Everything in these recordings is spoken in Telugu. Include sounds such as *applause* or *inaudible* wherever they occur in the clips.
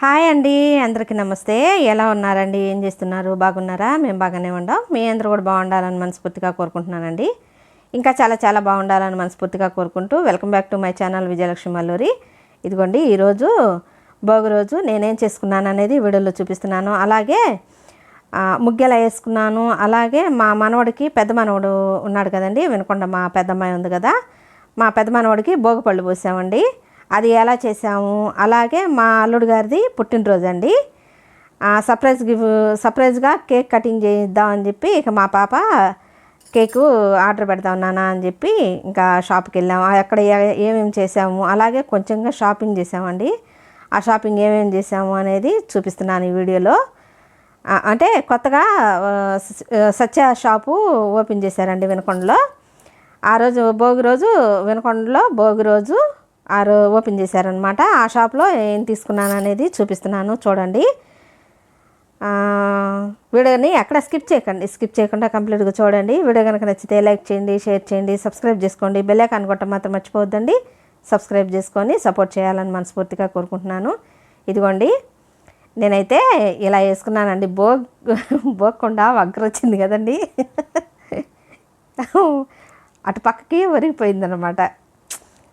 హాయ్ అండి అందరికీ నమస్తే. ఎలా ఉన్నారండి? ఏం చేస్తున్నారు? బాగున్నారా? మేము బాగానే ఉండాం. మీ అందరూ కూడా బాగుండాలని మనస్ఫూర్తిగా కోరుకుంటున్నానండి. ఇంకా చాలా చాలా బాగుండాలని మనస్ఫూర్తిగా కోరుకుంటూ welcome back to my channel Vijayalakshmi Malluri. ఇదిగోండి ఈరోజు భోగి రోజు నేనేం చేసుకున్నాను అనేది వీడియోలో చూపిస్తున్నాను. అలాగే ముగ్గెలా వేసుకున్నాను. అలాగే మా మనవడికి పెద్ద మనవడు ఉన్నాడు కదండి వినకొండ మా పెద్దమ్మాయి ఉంది కదా. మా పెద్ద మనవడికి భోగి పళ్ళు పోసామండి. అది ఎలా చేసాము అలాగే మా అల్లుడు గారిది పుట్టినరోజు అండి సర్ప్రైజ్ గిఫ్ట్ సర్ప్రైజ్గా కేక్ కటింగ్ చేద్దామని చెప్పి ఇక మా పాప కేకు ఆర్డర్ పెడతాం నాన్న అని చెప్పి ఇంకా షాప్కి వెళ్ళాము అక్కడ ఏ- ఏమేమి చేసాము అలాగే కొంచెంగా షాపింగ్ చేసామండి ఆ షాపింగ్ ఏమేమి చేసాము అనేది చూపిస్తున్నాను ఈ వీడియోలో. అంటే కొత్తగా సత్య షాపు ఓపెన్ చేశారండి వినకొండలో. ఆ రోజు భోగి రోజు వినకొండలో భోగి రోజు ఆరు ఓపెన్ చేశారనమాట ఆ షాప్లో ఏం తీసుకున్నాను అనేది చూపిస్తున్నాను. చూడండి. వీడియోని ఎక్కడ స్కిప్ చేయకండి. స్కిప్ చేయకుండా కంప్లీట్గా చూడండి. వీడియో కనుక నచ్చితే లైక్ చేయండి షేర్ చేయండి సబ్స్క్రైబ్ చేసుకోండి. బెల్ ఐకాన్ మాత్రం మర్చిపోవద్దండి. సబ్స్క్రైబ్ చేసుకొని సపోర్ట్ చేయాలని మనస్ఫూర్తిగా కోరుకుంటున్నాను. ఇదిగోండి. నేనైతే ఇలా వేసుకున్నానండి. బో బోకుండా వగ్గర వచ్చింది కదండి. అటు పక్కకి ఒరిగిపోయిందనమాట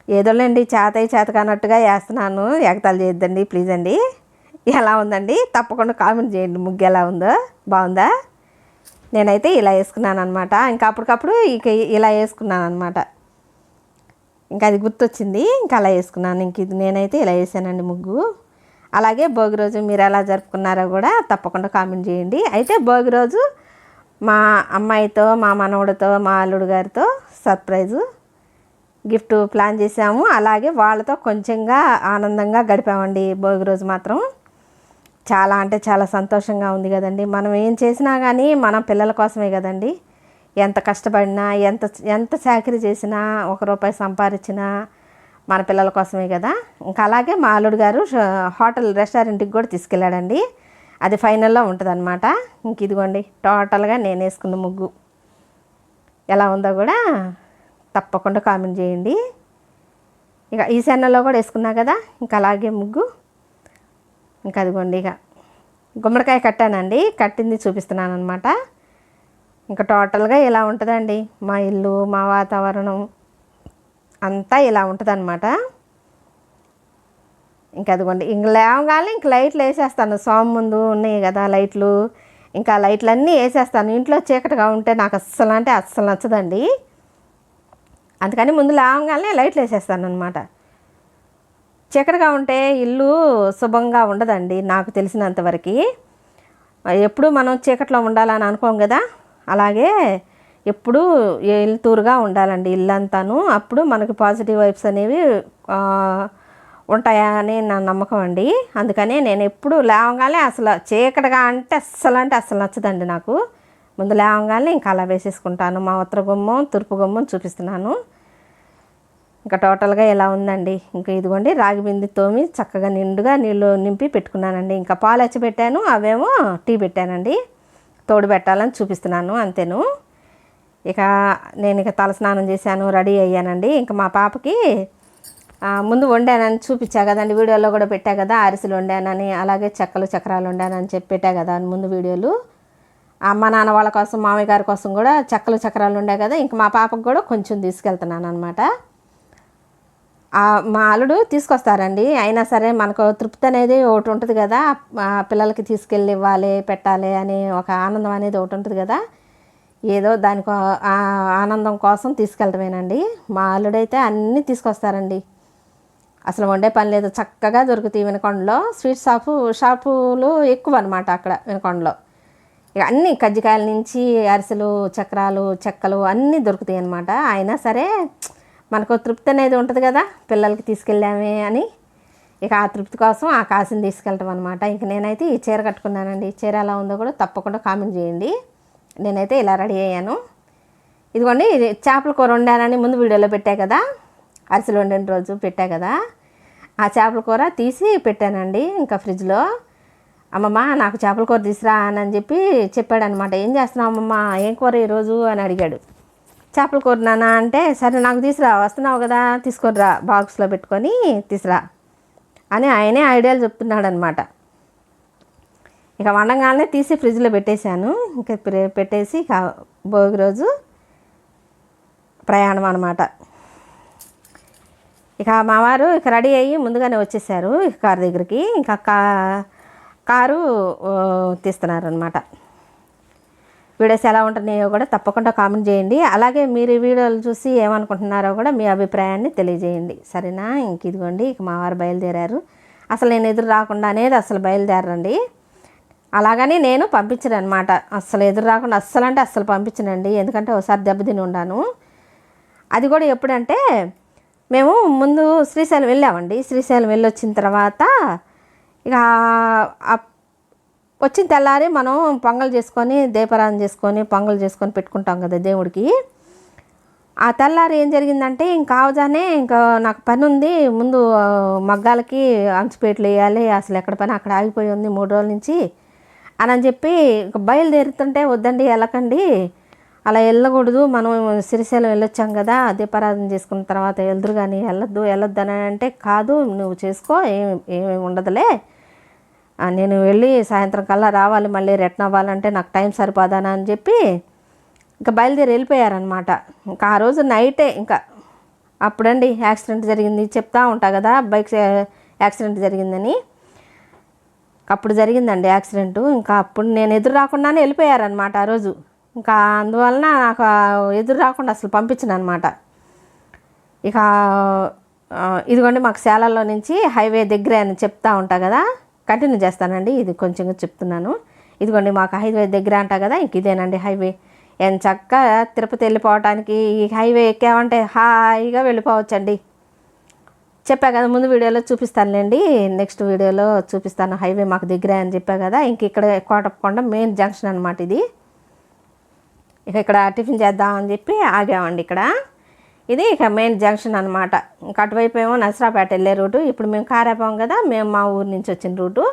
ఏదోలేండి చేతయి చేత కానట్టుగా వేస్తున్నాను. ఎగతాలు చేయొద్దండి ప్లీజ్ అండి. ఎలా ఉందండి? తప్పకుండా కామెంట్ చేయండి. ముగ్గు ఎలా ఉందో. బాగుందా? నేనైతే ఇలా వేసుకున్నాను అనమాట ఇంకా అప్పటికప్పుడు ఇక ఇలా వేసుకున్నాను అనమాట ఇంకా అది గుర్తొచ్చింది. ఇంకా అలా వేసుకున్నాను. ఇంక ఇది నేనైతే ఇలా వేసానండి ముగ్గు. అలాగే భోగి రోజు మీరు ఎలా జరుపుకున్నారో కూడా తప్పకుండా కామెంట్ చేయండి. అయితే భోగి రోజు మా అమ్మాయితో మా మనవడితో మా అల్లుడు గారితో సర్ప్రైజు గిఫ్ట్ ప్లాన్ చేసాము అలాగే వాళ్ళతో కొంచెంగా ఆనందంగా గడిపామండి భోగి రోజు మాత్రం. చాలా అంటే చాలా సంతోషంగా ఉంది కదండి. మనం ఏం చేసినా కానీ మన పిల్లల కోసమే కదండి. ఎంత కష్టపడినా ఎంత ఎంత చాకరీ చేసినా ఒక రూపాయి సంపాదించినా మన పిల్లల కోసమే కదా. ఇంకా అలాగే మా అల్లుడు గారు హోటల్ రెస్టారెంట్కి కూడా తీసుకెళ్ళాడండి. అది ఫైనల్లో ఉంటుందన్నమాట. ఇంక ఇదిగోండి టోటల్గా నేను వేసుకున్న ముగ్గు. ఎలా ఉందో కూడా తప్పకుండా కామెంట్ చేయండి. ఇక ఈ సెన్నలో కూడా వేసుకున్నా కదా ఇంకా అలాగే ముగ్గు. ఇంకా అదిగోండి ఇక. గుమ్మడికాయ కట్టానండి కట్టింది చూపిస్తున్నాను అనమాట ఇంకా టోటల్గా ఇలా ఉంటుందండి? మా ఇల్లు మా వాతావరణం అంతా ఇలా ఉంటుందన్నమాట. ఇంకా అదిగోండి ఇంక లేవగానే ఇంక లైట్లు వేసేస్తాను. సోమ ముందు ఉన్నాయి కదా లైట్లు. ఇంకా లైట్లన్నీ వేసేస్తాను. ఇంట్లో చీకటిగా ఉంటే నాకు అస్సలు అంటే అస్సలు నచ్చదండి. అందుకని ముందు లేవగానే లైట్లు వేసేస్తాను అనమాట చీకటిగా ఉంటే ఇల్లు శుభంగా ఉండదండి నాకు తెలిసినంతవరకు ఎప్పుడు మనం చీకట్లో ఉండాలని అనుకోం కదా? అలాగే ఎప్పుడు వెలుతురుగా ఉండాలండి ఇల్లంతాను. అప్పుడు మనకి పాజిటివ్ వైబ్స్ అనేవి ఉంటాయా అని నా నమ్మకం అండి. అందుకనే నేను ఎప్పుడు లేవగానే అసలు చీకటిగా అంటే అస్సలు అంటే అస్సలు నచ్చదండి నాకు. ముందు లేవగానే ఇంకా అలా వేసేసుకుంటాను. మా ఉత్తర గుమ్మం తూర్పు గుమ్మం చూపిస్తున్నాను. ఇంకా టోటల్గా ఎలా ఉందండి? ఇంకా ఇదిగోండి రాగి బింది తోమి చక్కగా నిండుగా నీళ్ళు నింపి పెట్టుకున్నానండి. ఇంకా పాలు వచ్చి పెట్టాను అవేమో టీ పెట్టానండి. తోడు పెట్టాలని చూపిస్తున్నాను అంతేను. ఇక నేను ఇక తలస్నానం చేశాను రెడీ అయ్యానండి. ఇంకా మా పాపకి ముందు వండానని చూపించా కదండి వీడియోలో కూడా పెట్టా కదా అరిసెలు వండానని అలాగే చెక్కలు చక్రాలు వండానని చెప్పి పెట్టా కదా ముందు వీడియోలు. అమ్మ నాన్న వాళ్ళ కోసం మామయ్య గారి కోసం కూడా చెక్కలు చక్రాలు ఉండే కదా ఇంక మా పాపకు కూడా కొంచెం తీసుకెళ్తున్నాను అనమాట మా అల్లుడు తీసుకొస్తారండి. అయినా సరే మనకు తృప్తి అనేది ఒకటి ఉంటుంది కదా. పిల్లలకి తీసుకెళ్ళి ఇవ్వాలి పెట్టాలి అని ఒక ఆనందం అనేది ఒకటి ఉంటుంది కదా. ఏదో దానికి ఆనందం కోసం తీసుకెళ్ళటమేనండి. మా అల్లుడైతే అన్నీ తీసుకొస్తారండి. అసలు వండే పని లేదు. చక్కగా దొరుకుతాయి వినకొండలో. స్వీట్ షాపు షాపులు ఎక్కువ అనమాట అక్కడ వినకొండలో. ఇక అన్ని కజ్జికాయల నుంచి అరిసెలు చక్రాలు చెక్కలు అన్నీ దొరుకుతాయి అనమాట అయినా సరే మనకు తృప్తి అనేది ఉంటుంది కదా పిల్లలకి తీసుకెళ్ళామే అని. ఇక ఆ తృప్తి కోసం ఆ కాశీని తీసుకెళ్ళటం అనమాట ఇంక నేనైతే ఈ చీర కట్టుకున్నానండి. ఈ చీర ఎలా ఉందో కూడా తప్పకుండా కామెంట్ చేయండి. నేనైతే ఇలా రెడీ అయ్యాను. ఇదిగోండి ఇది చేపల కూర వండానని ముందు వీడియోలో పెట్టా కదా అరిసెలు వండిన రోజు పెట్టా కదా. ఆ చేపల కూర తీసి పెట్టానండి ఇంకా ఫ్రిడ్జ్లో. అమ్మమ్మ నాకు చేపల కూర తీసురా అని చెప్పి చెప్పాడనమాట ఏం చేస్తున్నావు అమ్మమ్మ? ఏం కూర ఈరోజు అని అడిగాడు. చేపల కూర నాన్న అంటే సరే నాకు తీసురా వస్తున్నావు కదా తీసుకొనిరా బాక్స్లో పెట్టుకొని తీసురా అని ఆయనే ఐడియాలు చెప్తున్నాడు అనమాట ఇక వండగానే తీసి ఫ్రిడ్జ్లో పెట్టేశాను. ఇంకా పెట్టేసి ఇక భోగి రోజు ప్రయాణం అనమాట ఇక మావారు ఇక రెడీ అయ్యి ముందుగానే వచ్చేసారు ఇక కారు దగ్గరికి. ఇంకా కా కారు తీస్తున్నారు అనమాట వీడియోస్ ఎలా ఉంటున్నాయో కూడా తప్పకుండా కామెంట్ చేయండి. అలాగే మీరు ఈ వీడియోలు చూసి ఏమనుకుంటున్నారో కూడా మీ అభిప్రాయాన్ని తెలియజేయండి. సరేనా? ఇంక ఇదిగోండి ఇక మా వారు బయలుదేరారు. అసలు నేను ఎదురు రాకుండా అనేది అసలు బయలుదేరండి అలాగని నేను పంపించను అనమాట అస్సలు ఎదురు రాకుండా అస్సలు అంటే అస్సలు పంపించనండి. ఎందుకంటే ఒకసారి దెబ్బతిని ఉండాను. అది కూడా ఎప్పుడంటే మేము ముందు శ్రీశైలం వెళ్ళామండి. శ్రీశైలం వెళ్ళొచ్చిన తర్వాత ఇక వచ్చిన తెల్లారి మనం పొంగల్ చేసుకొని దీపారాధన చేసుకొని పొంగల్ చేసుకొని పెట్టుకుంటాం కదా దేవుడికి. ఆ తెల్లారి ఏం జరిగిందంటే ఇంకా ఆవజానే ఇంకా నాకు పని ఉంది ముందు మగ్గాలకి అంచుపేటలు వేయాలి అసలు ఎక్కడ పని అక్కడ ఆగిపోయి ఉంది మూడు రోజుల నుంచి అని అని చెప్పి ఇంక బయలుదేరుతుంటే వద్దండి వెళ్ళకండి అలా వెళ్ళకూడదు మనం శ్రీశైలం వెళ్ళొచ్చాం కదా దీపారాధన చేసుకున్న తర్వాత వెళ్దురు కానీ వెళ్ళొద్దు వెళ్ళొద్దు అని అంటే కాదు నువ్వు చేసుకో ఏమి ఏమేమి ఉండదులే నేను వెళ్ళి సాయంత్రం కల్లా రావాలి మళ్ళీ రిటర్న్ అవ్వాలంటే నాకు టైం సరిపోదానా అని చెప్పి ఇంకా బయలుదేరి వెళ్ళిపోయారనమాట ఇంకా ఆ రోజు నైటే ఇంకా అప్పుడండి యాక్సిడెంట్ జరిగింది చెప్తా ఉంటా కదా బైక్ యాక్సిడెంట్ జరిగిందని. అప్పుడు జరిగిందండి యాక్సిడెంట్. ఇంకా అప్పుడు నేను ఎదురు రాకుండానే వెళ్ళిపోయారనమాట ఆ రోజు. ఇంకా అందువలన నాకు ఎదురు రాకుండా అసలు పంపించను అనమాట ఇక ఇదిగోండి మాకు సేలల్లో నుంచి హైవే దగ్గరే అని చెప్తా ఉంటా కదా. కంటిన్యూ చేస్తానండి. ఇది కొంచెం చెప్తున్నాను. ఇదిగోండి మాకు హైవే దగ్గర అంట కదా ఇంక ఇదేనండి హైవే. ఎంత చక్కగా తిరుపతి వెళ్ళిపోవటానికి ఈ హైవే ఎక్కామంటే హాయిగా వెళ్ళిపోవచ్చండి. చెప్పా కదా ముందు వీడియోలో చూపిస్తానులేండి. నెక్స్ట్ వీడియోలో చూపిస్తాను హైవే మాకు దగ్గరే అని చెప్పా కదా ఇంక ఇక్కడ కోటప్పకొండ మెయిన్ జంక్షన్ అనమాట ఇది. ఇక ఇక్కడ టిఫిన్ చేద్దామని చెప్పి ఆగామండి ఇక్కడ. ఇది ఇక మెయిన్ జంక్షన్ అనమాట ఇంక అటువైపు ఏమో నసరాపేట వెళ్ళే రూటు. ఇప్పుడు మేము కారాపాం కదా మేము మా ఊరు నుంచి వచ్చిన రూటు.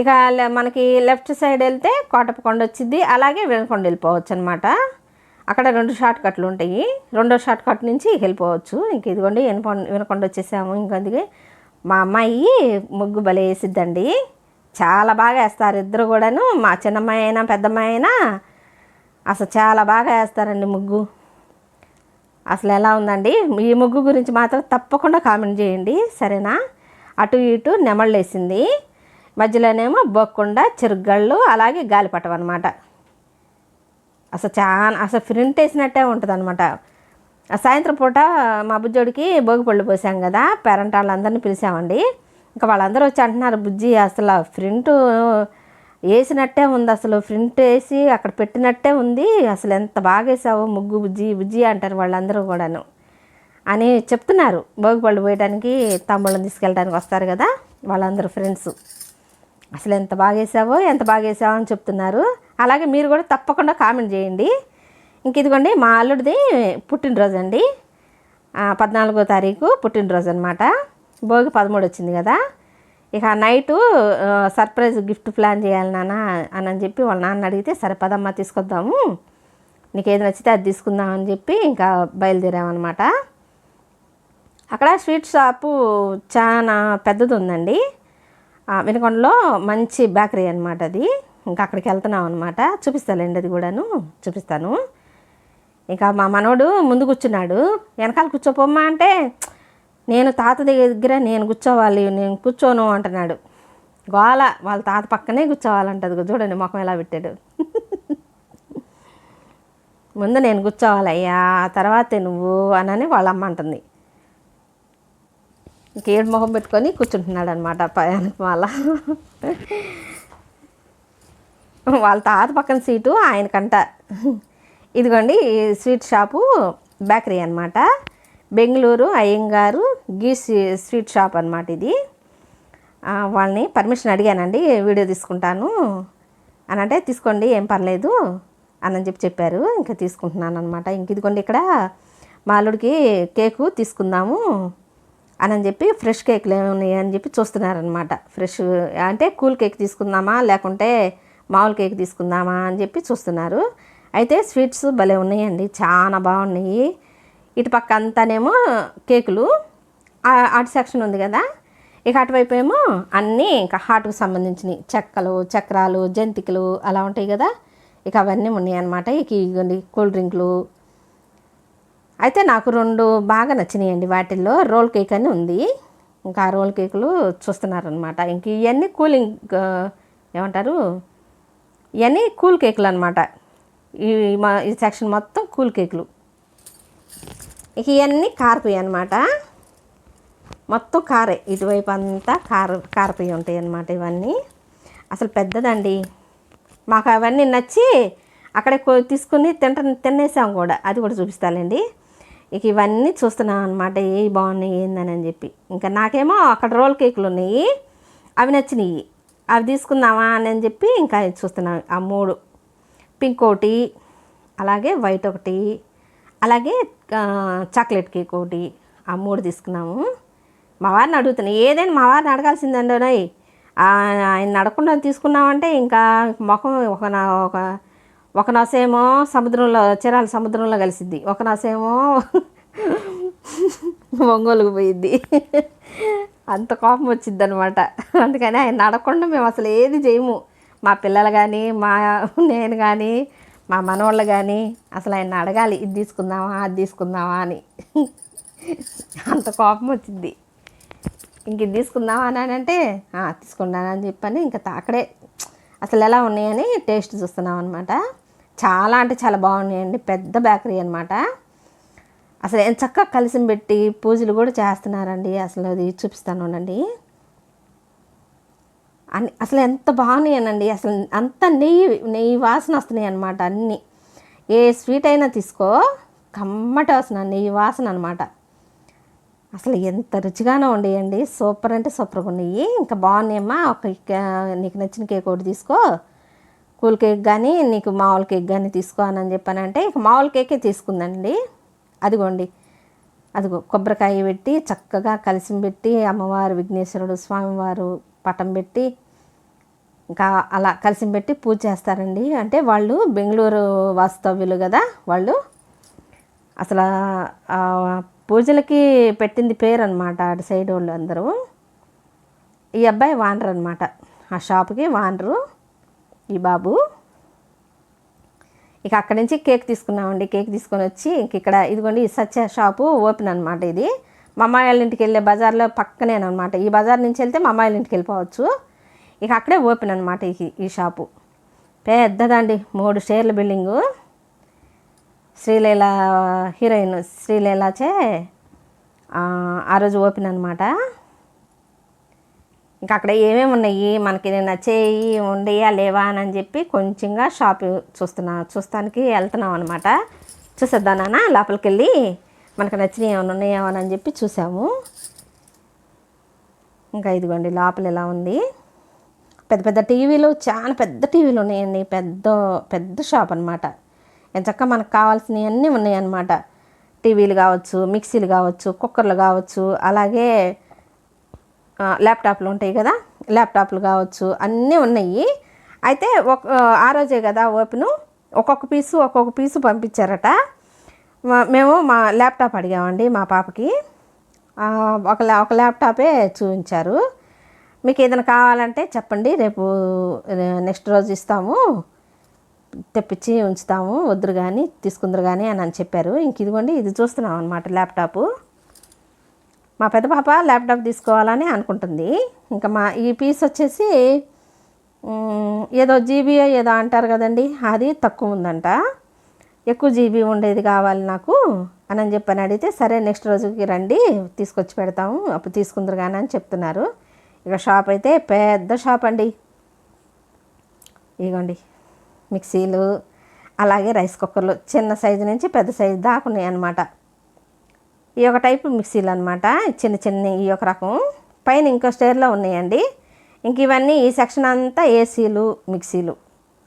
ఇక మనకి లెఫ్ట్ సైడ్ వెళ్తే కోటపకొండ వచ్చింది అలాగే వినకొండ వెళ్ళిపోవచ్చు అనమాట అక్కడ రెండు షార్ట్ కట్లు ఉంటాయి. రెండో షార్ట్ కట్ నుంచి వెళ్ళిపోవచ్చు. ఇంక ఇదిగోండి వినకొండ వినకొండ వచ్చేసాము. ఇంకొందుకే మా అమ్మాయి ముగ్గు భలే వేసిద్దండి. చాలా బాగా వేస్తారు ఇద్దరు కూడాను. మా చిన్నమ్మాయి అయినా పెద్దమ్మాయి అయినా అసలు చాలా బాగా వేస్తారండి ముగ్గు. అసలు ఎలా ఉందండి? ఈ ముగ్గు గురించి మాత్రం తప్పకుండా కామెంట్ చేయండి. సరేనా? అటు ఇటు నెమళ్ళేసింది. మధ్యలోనేమో బొక్కుండా చిరుగళ్ళు అలాగే గాలిపటం అనమాట అసలు చాలా అసలు ప్రింట్ వేసినట్టే ఉంటుంది అనమాట సాయంత్రం పూట మా బుజ్జోడికి భోగి పళ్ళు పోసాం కదా పేరెంట్ వాళ్ళందరినీ పిలిచామండి. ఇంకా వాళ్ళందరూ వచ్చి అంటున్నారు బుజ్జి అసలు ప్రింట్ వేసినట్టే ఉంది అసలు ప్రింట్ వేసి అక్కడ పెట్టినట్టే ఉంది. అసలు ఎంత బాగా వేసావు ముగ్గు బుజ్జి బుజ్జి అంటారు వాళ్ళందరూ కూడాను. అని చెప్తున్నారు. భోగి పళ్ళు పోయడానికి తమ్ముళ్ళని తీసుకెళ్ళడానికి వస్తారు కదా వాళ్ళందరూ ఫ్రెండ్స్ అసలు ఎంత బాగా వేసావో ఎంత బాగా వేసావో అని చెప్తున్నారు. అలాగే మీరు కూడా తప్పకుండా కామెంట్ చేయండి. ఇంక ఇదిగోండి మా అల్లుడిది పుట్టినరోజు అండి. పద్నాలుగో తారీఖు పుట్టినరోజు అనమాట భోగి పదమూడు వచ్చింది కదా. ఇక నైటు సర్ప్రైజ్ గిఫ్ట్ ప్లాన్ చేయాలి నాన్న అని అని చెప్పి వాళ్ళ నాన్న అడిగితే సరే పదమ్మా తీసుకొద్దాము నీకు ఏది నచ్చితే అది తీసుకుందాం అని చెప్పి ఇంకా బయలుదేరామన్నమాట. అక్కడ స్వీట్ షాపు చాలా పెద్దది ఉందండి వినకొండలో మంచి బేకరీ అనమాట అది. ఇంకా అక్కడికి వెళ్తున్నాం అనమాట చూపిస్తాలేండి అది కూడాను చూపిస్తాను. ఇంకా మా మనవడు ముందు కూర్చున్నాడు. వెనకాల కూర్చోపోమ్మా అంటే నేను తాత దగ్గర నేను కూర్చోవాలి నేను కూర్చోను అంటున్నాడు. గోల వాళ్ళ తాత పక్కనే కూర్చోవాలంటది. చూడండి ముఖం ఎలా పెట్టాడు. ముందు నేను కూర్చోవాలయ్యా తర్వాతే నువ్వు అనని వాళ్ళ అమ్మ అంటుంది. ఇంకేడు మొహం పెట్టుకొని కూర్చుంటున్నాడు అనమాట వాళ్ళ వాళ్ళ తాత పక్కన సీటు ఆయనకంట. ఇదిగోండి స్వీట్ షాపు బేకరీ అనమాట బెంగళూరు అయ్యంగారు గీ స్వీ- స్వీట్ షాప్ అనమాట ఇది. వాళ్ళని పర్మిషన్ అడిగానండి వీడియో తీసుకుంటాను అని అంటే తీసుకోండి ఏం పర్లేదు అని చెప్పి చెప్పారు. ఇంకా తీసుకుంటున్నాను అనమాట ఇంక ఇదిగోండి ఇక్కడ మా అల్లుడికి కేకు తీసుకుందాము అని చెప్పి ఫ్రెష్ కేక్లు ఏమున్నాయి అని చెప్పి చూస్తున్నారనమాట ఫ్రెష్ అంటే కూల్ కేక్ తీసుకుందామా లేకుంటే మామూలు కేక్ తీసుకుందామా అని చెప్పి చూస్తున్నారు. అయితే స్వీట్స్ భలే ఉన్నాయండి చాలా బాగున్నాయి. ఇటు పక్క అంతానేమో కేకులు. అటు సెక్షన్ ఉంది కదా. ఇక అటువైపు ఏమో అన్నీ ఇంకా హార్ట్కు సంబంధించినవి చెక్కలు చక్రాలు జంతికలు అలా ఉంటాయి కదా. ఇక అవన్నీ ఉన్నాయి అనమాట ఇక ఇవ్వండి కూల్ డ్రింక్లు. అయితే నాకు రెండు బాగా నచ్చినాయండి వాటిల్లో. రోల్ కేక్ అని ఉంది. ఇంకా ఆ రోల్ కేకులు చూస్తున్నారనమాట ఇంక ఇవన్నీ కూలింగ్ ఏమంటారు? ఇవన్నీ కూల్ కేకులు అనమాట ఈ మా ఈ సెక్షన్ మొత్తం కూల్ కేకులు. ఇక ఇవన్నీ కారపోయి అనమాట మొత్తం కారే. ఇటువైపు అంతా కార కారపోయి ఉంటాయి అన్నమాట ఇవన్నీ. అసలు పెద్దదండి. మాకు అవన్నీ నచ్చి అక్కడే కో- తీసుకుని తింట తినేసాం కూడా. అది కూడా చూపిస్తానండి ఇక ఇవన్నీ చూస్తున్నాం అనమాట ఏ బాగున్నాయి ఏందని అని చెప్పి. ఇంకా నాకేమో అక్కడ రోల్ కేకులు ఉన్నాయి. అవి నచ్చినాయి. అవి తీసుకుందామా అని చెప్పి ఇంకా చూస్తున్నాం. ఆ మూడు. పింక్ ఒకటి అలాగే వైట్ ఒకటి అలాగే చాక్లెట్ కేక్ ఒకటి ఆ మూడు తీసుకున్నాము. మా వారిని అడుగుతున్నాయి ఏదైనా మా వారిని అడగాల్సిందండి నోయ్. ఆయన అడగకుండా తీసుకున్నామంటే ఇంకా ముఖం ఒక నా- ఒక ఒక నసేమో సముద్రంలో చిరాల సముద్రంలో కలిసిద్ది. ఒక నసేమో ఒంగోలుకు పోయిద్ది. అంత కోపం వచ్చింది అనమాట అందుకని ఆయన అడగకుండా మేము అసలు ఏది చేయము. మా పిల్లలు కానీ మా నేను కానీ మా మనవాళ్ళు కానీ అసలు ఆయన అడగాలి ఇది తీసుకుందామా అది తీసుకుందామా అని. అంత కోపం వచ్చింది. ఇంక ఇది తీసుకుందామా అని అంటే తీసుకున్నానని చెప్పని ఇంకా తాకడే అక్కడే అసలు ఎలా ఉన్నాయని టేస్ట్ చూస్తున్నాం అనమాట చాలా అంటే చాలా బాగున్నాయండి పెద్ద బేకరీ అనమాట అసలు ఎంత చక్కగా కలిసి పెట్టి పూజలు కూడా చేస్తున్నారండి అసలు అది చూపిస్తాను ఉండండి. అని అసలు ఎంత బాగున్నాయనండి. అసలు అంత నెయ్యి నెయ్యి వాసన వస్తున్నాయి అనమాట అన్నీ. ఏ స్వీట్ అయినా తీసుకో కమ్మట వాసన నెయ్యి వాసన అనమాట అసలు ఎంత రుచిగానో ఉండేయండి. సూపర్ అంటే సూపర్గా ఉన్నాయి. ఇంకా బాగున్నాయమ్మా. ఒక కే- నీకు నచ్చిన కేక్ ఒకటి తీసుకో. కూల్ కేక్ కానీ నీకు మామూలు కేక్ కానీ తీసుకో అని చెప్పానంటే ఇక మామూలు కేకే తీసుకుందండి. అదిగోండి. అదిగో కొబ్బరికాయ పెట్టి చక్కగా కలిసి పెట్టి అమ్మవారు విఘ్నేశ్వరుడు స్వామివారు పటం పెట్టి ఇంకా అలా కలిసి పెట్టి పూజ చేస్తారండి. అంటే వాళ్ళు బెంగళూరు వాస్తవ్యులు కదా వాళ్ళు. అసలు పూజలకి పెట్టింది పేరు అనమాట అటు సైడ్ వాళ్ళు అందరూ. ఈ అబ్బాయి వానరు అనమాట ఆ షాప్కి వానరు ఈ బాబు. ఇక అక్కడి నుంచి కేక్ తీసుకున్నామండి. కేక్ తీసుకొని వచ్చి ఇంక ఇక్కడ ఇదిగోండి సత్య షాపు ఓపెన్ అనమాట ఇది. మా అమ్మాయి వాళ్ళ ఇంటికి వెళ్ళే బజార్లో పక్కనేనమాట. ఈ బజార్ నుంచి వెళ్తే మా అమ్మాయి వాళ్ళ ఇంటికి వెళ్ళిపోవచ్చు ఇక అక్కడే ఓపెన్ అనమాట ఈ ఈ షాపు. పెద్దదండి మూడు షేర్ల బిల్డింగు. శ్రీలీల హీరోయిన్ శ్రీలీలాచే ఆ, ఆ రోజు ఓపెన్ అనమాట ఇంకా అక్కడ ఏమేమి ఉన్నాయి మనకి నచ్చేయి ఉండయా లేవా అని చెప్పి కొంచెంగా షాప్ చూస్తున్నా చూస్తానికి వెళ్తున్నాం అనమాట చూసేద్దానా లోపలికి వెళ్ళి మనకు నచ్చినవి ఏమైనా ఉన్నాయేమో అని చెప్పి చూసాము. ఇంకా ఇదిగోండి లోపల ఎలా ఉంది. పెద్ద పెద్ద టీవీలు చాలా పెద్ద టీవీలు ఉన్నాయండి. పెద్ద పెద్ద షాప్ అనమాట ఎంచక్క మనకు కావాల్సినవి అన్నీ ఉన్నాయన్నమాట. టీవీలు కావచ్చు మిక్సీలు కావచ్చు కుక్కర్లు కావచ్చు అలాగే ల్యాప్టాప్లు ఉంటాయి కదా. ల్యాప్టాప్లు కావచ్చు అన్నీ ఉన్నాయి. అయితే ఒక ఆ రోజే కదా ఓపెను. ఒక్కొక్క పీసు ఒక్కొక్క పీసు పంపించారట. మేము మా ల్యాప్టాప్ అడిగామండి మా పాపకి. ఒక ల్యా- ఒక ల్యాప్టాపే చూపించారు. మీకు ఏదైనా కావాలంటే చెప్పండి రేపు నెక్స్ట్ రోజు ఇస్తాము. తెప్పించి ఉంచుతాము వద్దురు కానీ తీసుకుందరు కానీ అని అని చెప్పారు. ఇంక ఇదిగోండి ఇది చూస్తున్నాం అనమాట ల్యాప్టాప్ మా పెద్ద పాప ల్యాప్టాప్ తీసుకోవాలని అనుకుంటుంది. ఇంకా మా ఈ పీస్ వచ్చేసి ఏదో జీబీ ఏదో అంటారు కదండి అది తక్కువ ఉందంట. ఎక్కువ జీబీ ఉండేది కావాలి నాకు అని అని చెప్పని అడిగితే సరే నెక్స్ట్ రోజుకి రండి తీసుకొచ్చి పెడతాము అప్పుడు తీసుకుందరు కానీ అని చెప్తున్నారు. ఇక షాప్ అయితే పెద్ద షాప్ అండి. ఇగోండి మిక్సీలు అలాగే రైస్ కుక్కర్లు చిన్న సైజు నుంచి పెద్ద సైజు దాకా ఉన్నాయి అన్నమాట ఈ ఒక టైపు మిక్సీలు అనమాట చిన్న చిన్న ఈ ఒక రకం. పైన ఇంకో స్టేర్లో ఉన్నాయండి. ఇంక ఇవన్నీ ఈ సెక్షన్ అంతా ఏసీలు మిక్సీలు.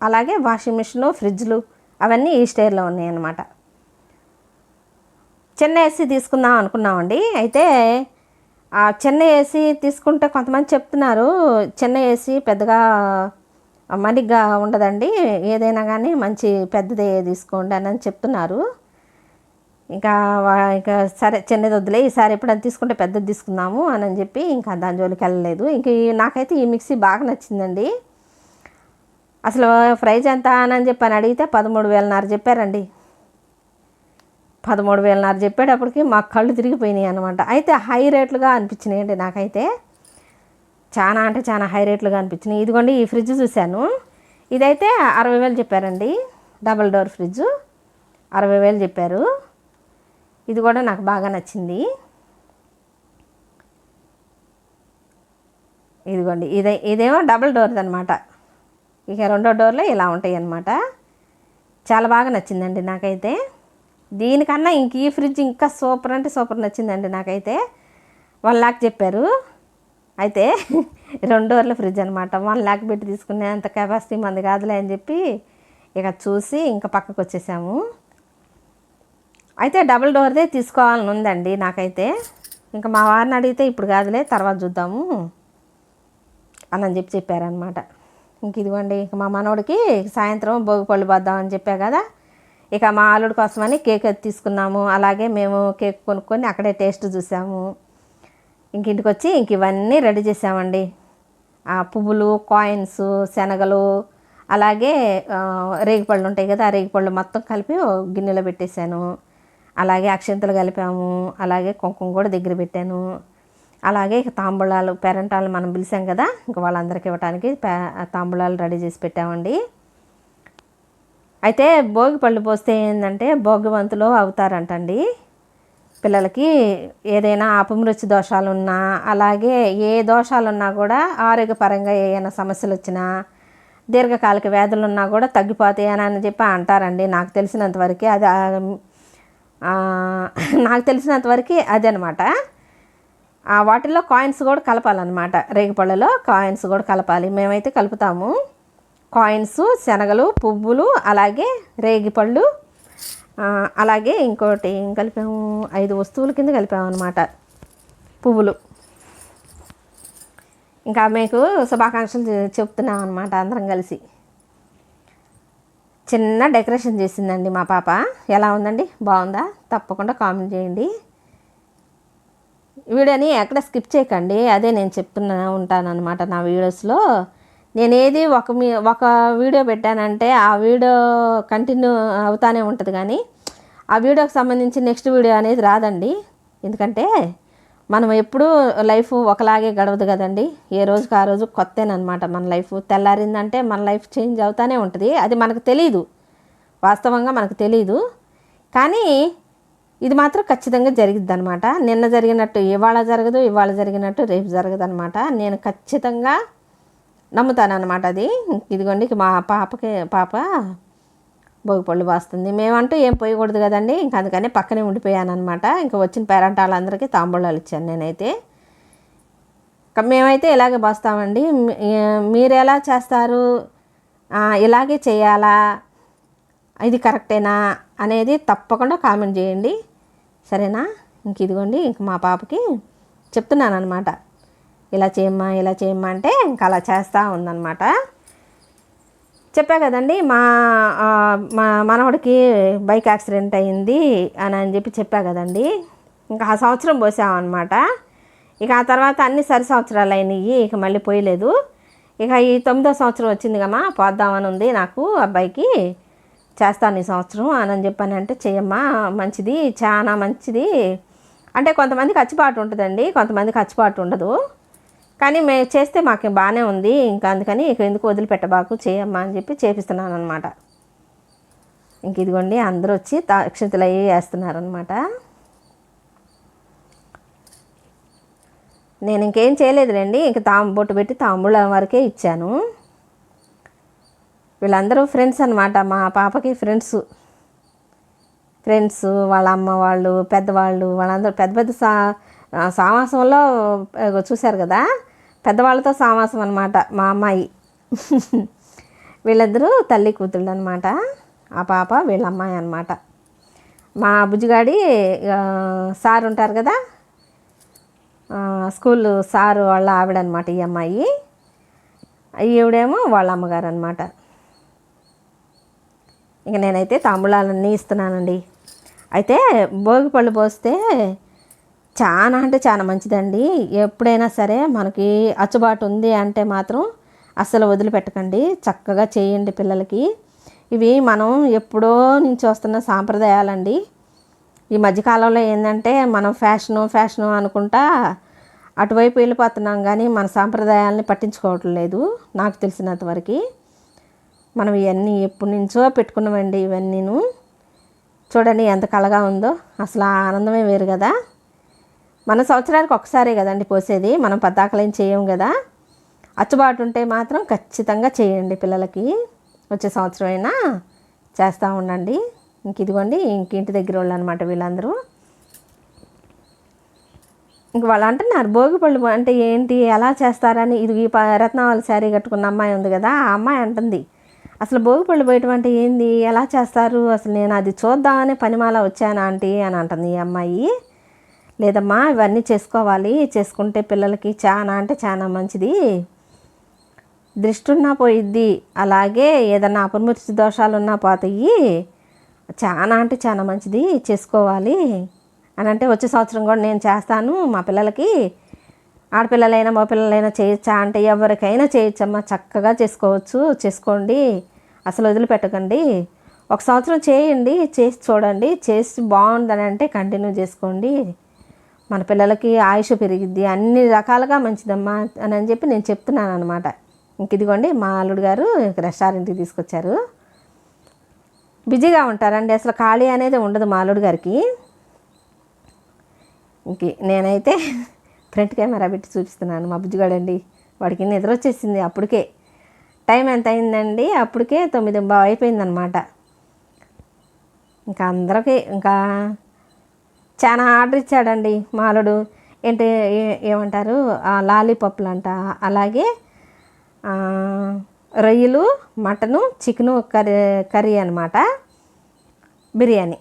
అలాగే వాషింగ్ మిషను ఫ్రిడ్జ్లు అవన్నీ ఈ స్టైర్లో ఉన్నాయన్నమాట. చిన్న ఏసీ తీసుకుందాం అనుకున్నామండి. అయితే ఆ చిన్న ఏసీ తీసుకుంటే కొంతమంది చెప్తున్నారు చిన్న ఏసీ పెద్దగా మరిగ్గా ఉండదండి. ఏదైనా కానీ మంచి పెద్దదే తీసుకోండి అని చెప్తున్నారు. ఇంకా ఇంకా సరే చిన్నది వద్దులే ఈసారి ఎప్పుడైనా తీసుకుంటే పెద్దది తీసుకుందాము అని చెప్పి ఇంకా దాని జోలికి వెళ్ళలేదు. ఇంక నాకైతే ఈ మిక్సీ బాగా నచ్చిందండి. అసలు ప్రైజ్ ఎంత అని చెప్పి అని అడిగితే పదమూడు వేలన్నర చెప్పారండి. పదమూడు వేలన్నర చెప్పేటప్పటికి మా కళ్ళు తిరిగిపోయినాయి అనమాట అయితే హై రేట్లుగా అనిపించినాయండి నాకైతే. చాలా అంటే చాలా హై రేట్లుగా అనిపించినాయి. ఇదిగోండి ఈ ఫ్రిడ్జ్ చూశాను. ఇదైతే అరవై వేలు చెప్పారండి. Double door fridge. అరవై వేలు చెప్పారు. ఇది కూడా నాకు బాగా నచ్చింది. ఇదిగోండి ఇదే ఇదేమో డబల్ డోర్ది అనమాట ఇక రెండో డోర్లో ఇలా ఉంటాయి అన్నమాట. చాలా బాగా నచ్చిందండి నాకైతే. దీనికన్నా ఇంక ఈ ఫ్రిడ్జ్ ఇంకా సూపర్ అంటే సూపర్ నచ్చిందండి నాకైతే. వన్ ల్యాక్ చెప్పారు. అయితే *laughs* రెండు డోర్ల ఫ్రిడ్జ్ అనమాట వన్ ల్యాక్ పెట్టి తీసుకునే అంత కెపాసిటీ మంది కాదులే అని చెప్పి ఇక చూసి ఇంకా పక్కకు వచ్చేసాము. అయితే డబుల్ డోర్దే తీసుకోవాలని ఉందండి నాకైతే. ఇంకా మా వారిని అడిగితే ఇప్పుడు కాదులే తర్వాత చూద్దాము. అని చెప్పి చెప్పారనమాట ఇంక ఇదిగోండి ఇక మా మనవడికి సాయంత్రం భోగి పళ్ళు పోద్దామని చెప్పా కదా. ఇక మా ఆలుడి కోసమని కేక్ తీసుకున్నాము. అలాగే మేము కేక్ కొనుక్కొని అక్కడే టేస్ట్ చూసాము. ఇంక ఇంటికి వచ్చి ఇంక ఇవన్నీ రెడీ చేసామండి. ఆ పువ్వులు కాయిన్స్ శనగలు అలాగే రేగిపళ్ళు ఉంటాయి కదా ఆ రేగిపళ్ళు మొత్తం కలిపి గిన్నెలో పెట్టేశాను. అలాగే అక్షంతలు కలిపాము. అలాగే కుంకుమ కూడా దగ్గర పెట్టాను. అలాగే ఇక తాంబూలాలు పేరెంటాలు మనం పిలిచాం కదా ఇంక వాళ్ళందరికీ ఇవ్వడానికి పే- తాంబూలాలు రెడీ చేసి పెట్టామండి. అయితే భోగి పళ్ళు పోస్తే ఏంటంటే భోగివంతులు అవుతారంటండి. పిల్లలకి ఏదైనా అపమృత్యు దోషాలు ఉన్నా అలాగే ఏ దోషాలు ఉన్నా కూడా ఆరోగ్యపరంగా ఏమైనా సమస్యలు వచ్చినా దీర్ఘకాలిక వ్యాధులు ఉన్నా కూడా తగ్గిపోతాయి అని చెప్పి అంటారండి. నాకు తెలిసినంత వరకు అది నాకు తెలిసినంత అదనమాట. అదే అనమాట వాటిల్లో కాయిన్స్ కూడా కలపాలన్నమాట. రేగిపళ్ళలో కాయిన్స్ కూడా కలపాలి. మేమైతే కలుపుతాము. కాయిన్స్ శనగలు పువ్వులు అలాగే రేగిపళ్ళు అలాగే ఇంకోటి ఏం కలిపాము? ఐదు వస్తువుల కింద కలిపాము అనమాట పువ్వులు. ఇంకా మీకు శుభాకాంక్షలు చెప్తున్నాం అనమాట అందరం కలిసి. చిన్న డెకరేషన్ చేసిందండి మా పాప. ఎలా ఉందండి? బాగుందా? తప్పకుండా కామెంట్ చేయండి. వీడియోని ఎక్కడ స్కిప్ చేయకండి. అదే నేను చెప్తున్నా ఉంటానన్నమాట నా వీడియోస్లో. నేను ఏది ఒక మీ ఒక వీడియో పెట్టానంటే ఆ వీడియో కంటిన్యూ అవుతానే ఉంటుంది కానీ ఆ వీడియోకి సంబంధించి నెక్స్ట్ వీడియో అనేది రాదండి. ఎందుకంటే మనం ఎప్పుడూ లైఫ్ ఒకలాగే గడవదు కదండి. ఏ రోజుకి ఆ రోజు కొత్తేనమాట మన లైఫ్. తెల్లారిందంటే మన లైఫ్ చేంజ్ అవుతానే ఉంటుంది. అది మనకు తెలియదు వాస్తవంగా మనకు తెలియదు కానీ ఇది మాత్రం ఖచ్చితంగా జరిగిద్ది అనమాట నిన్న జరిగినట్టు ఇవాళ జరగదు ఇవాళ జరిగినట్టు రేపు జరగదు అనమాట నేను ఖచ్చితంగా నమ్ముతాను అనమాట అది. ఇదిగోండి మా పాపకి పాప భోగి పళ్ళు బాస్తుంది. మేమంటూ ఏం పోయకూడదు కదండి. ఇంక అందుకని పక్కనే ఉండిపోయాను అనమాట ఇంకా వచ్చిన పేరెంట్ వాళ్ళందరికీ తాంబూలాలు ఇచ్చాను నేనైతే. మేమైతే ఇలాగే బాస్తామండి. మీరు ఎలా చేస్తారు? ఇలాగే చేయాలా? ఇది కరెక్టేనా? అనేది తప్పకుండా కామెంట్ చేయండి. సరేనా? ఇంక ఇదిగోండి ఇంక మా పాపకి చెప్తున్నాను అనమాట ఇలా చేయమ్మా ఇలా చేయమ్మా అంటే ఇంకా అలా చేస్తూ ఉందన్నమాట. చెప్పా కదండి మా మా మనవడికి బైక్ యాక్సిడెంట్ అయింది అని అని చెప్పి చెప్పా కదండి. ఇంకా ఆ సంవత్సరం పోసామన్నమాట. ఇక ఆ తర్వాత అన్ని సరి సంవత్సరాలు అయినాయి ఇక మళ్ళీ పోయలేదు. ఇక ఈ తొమ్మిదో సంవత్సరం వచ్చింది కమ్మా పోద్దామని ఉంది నాకు అబ్బాయికి చేస్తాను ఈ సంవత్సరం అని చెప్పానంటే చెయ్యమ్మా మంచిది చాలా మంచిది. అంటే కొంతమందికి అచ్చిపాటు ఉంటుందండి కొంతమందికి అచ్చిపాటు ఉండదు. కానీ మేము చేస్తే మాకు బాగానే ఉంది ఇంకా అందుకని ఇక ఎందుకు వదిలిపెట్టబాకు చేయమ్మా అని చెప్పి చేపిస్తున్నాను అనమాట ఇంక ఇదిగోండి అందరూ వచ్చి అక్షంతలు అయ్యి వేస్తున్నారనమాట నేను ఇంకేం చేయలేదులేండి ఇంక తాంబొట్టు పెట్టి తాంబూలం వరకే ఇచ్చాను. వీళ్ళందరూ ఫ్రెండ్స్ అనమాట మా పాపకి ఫ్రెండ్స్ ఫ్రెండ్స్ వాళ్ళ అమ్మ వాళ్ళు పెద్దవాళ్ళు వాళ్ళందరూ పెద్ద పెద్ద సా సావాసంలో చూశారు కదా? పెద్దవాళ్ళతో సావాసం అనమాట మా అమ్మాయి. *laughs* వీళ్ళిద్దరూ తల్లి కూతుళ్ళు అనమాట ఆ పాప వీళ్ళ అమ్మాయి అనమాట మా బుజ్జిగాడి సార్ ఉంటారు కదా? స్కూల్ సారు వాళ్ళ ఆవిడ అనమాట ఈ అమ్మాయి. ఈవిడేమో వాళ్ళ అమ్మగారు అనమాట ఇక నేనైతే తాంబూలాలన్నీ ఇస్తున్నానండి. అయితే భోగి పళ్ళు పోస్తే చాలా అంటే చాలా మంచిదండి. ఎప్పుడైనా సరే మనకి అచ్చుబాటు ఉంది అంటే మాత్రం అస్సలు వదిలిపెట్టకండి. చక్కగా చేయండి పిల్లలకి. ఇవి మనం ఎప్పుడో నుంచి వస్తున్న సాంప్రదాయాలండి. ఈ మధ్యకాలంలో ఏంటంటే మనం ఫ్యాషను ఫ్యాషను అనుకుంటా అటువైపు వెళ్ళిపోతున్నాం కానీ మన సాంప్రదాయాలని పట్టించుకోవటం లేదు నాకు తెలిసినంత వరకు మనం ఇవన్నీ ఎప్పటి నుంచో పెట్టుకున్నామండి ఇవన్నీను. చూడండి ఎంత కలగా ఉందో. అసలు ఆనందమే వేరు కదా. మన సంవత్సరానికి ఒకసారే కదండి పోసేది. మనం పద్దాకలేం చేయం కదా. అచ్చుబాటు ఉంటే మాత్రం ఖచ్చితంగా చేయండి పిల్లలకి. వచ్చే సంవత్సరం అయినా చేస్తూ ఉండండి. ఇంక ఇదిగోండి ఇంక ఇంటి దగ్గర వాళ్ళు అనమాట వీళ్ళందరూ. ఇంక వాళ్ళు అంటున్నారు భోగి పళ్ళు అంటే ఏంటి? ఎలా చేస్తారని? ఇది ఈ ప- రత్నావళి శారీ కట్టుకున్న అమ్మాయి ఉంది కదా ఆ అమ్మాయి అంటుంది. అసలు భోగిపళ్ళు పోయేటువంటి పోయటం అంటే ఏంది? ఎలా చేస్తారు? అసలు నేను అది చూద్దామని పనిమాల వచ్చాను ఆంటీ అని అంటుంది ఈ అమ్మాయి. లేదమ్మా ఇవన్నీ చేసుకోవాలి. చేసుకుంటే పిల్లలకి చాలా అంటే చాలా మంచిది. దృష్టి ఉన్నా పోయిద్ది. అలాగే ఏదన్నా అపమృతి దోషాలు ఉన్నా పోతాయి. చాలా అంటే చాలా మంచిది. చేసుకోవాలి. అని అంటే వచ్చే సంవత్సరం కూడా నేను చేస్తాను మా పిల్లలకి. ఆడపిల్లలైనా మా పిల్లలైనా చేయొచ్చా అంటే ఎవరికైనా చేయొచ్చమ్మా. చక్కగా చేసుకోవచ్చు. చేసుకోండి. అసలు వదిలిపెట్టకండి. ఒక సంవత్సరం చేయండి చేసి చూడండి చేసి బాగుందని అంటే కంటిన్యూ చేసుకోండి. మన పిల్లలకి ఆయుష్ పెరిగిద్ది అన్ని రకాలుగా మంచిదమ్మా అని అని చెప్పి నేను చెప్తున్నాను అనమాట ఇంక ఇదిగోండి మా అల్లుడు గారు రెస్టారెంట్కి తీసుకొచ్చారు. బిజీగా ఉంటారండి అసలు ఖాళీ అనేది ఉండదు మా అల్లుడు గారికి. ఇంక నేనైతే *laughs* ఫ్రంట్ కెమెరా పెట్టి చూపిస్తున్నాను మా బుజ్జిగాడండి. వాడికి నిద్ర వచ్చేసింది అప్పటికే. టైం ఎంత అయిందండి అప్పటికే తొమ్మిది బాగా అయిపోయిందనమాట ఇంకా అందరికీ ఇంకా చాలా ఆర్డర్ ఇచ్చాడండి మాలుడు. ఏంటి ఏ- ఏమంటారు? ఆ అంట అలాగే రొయ్యలు మటను చికెను కర్రీ కర్రీ అనమాట బిర్యానీ.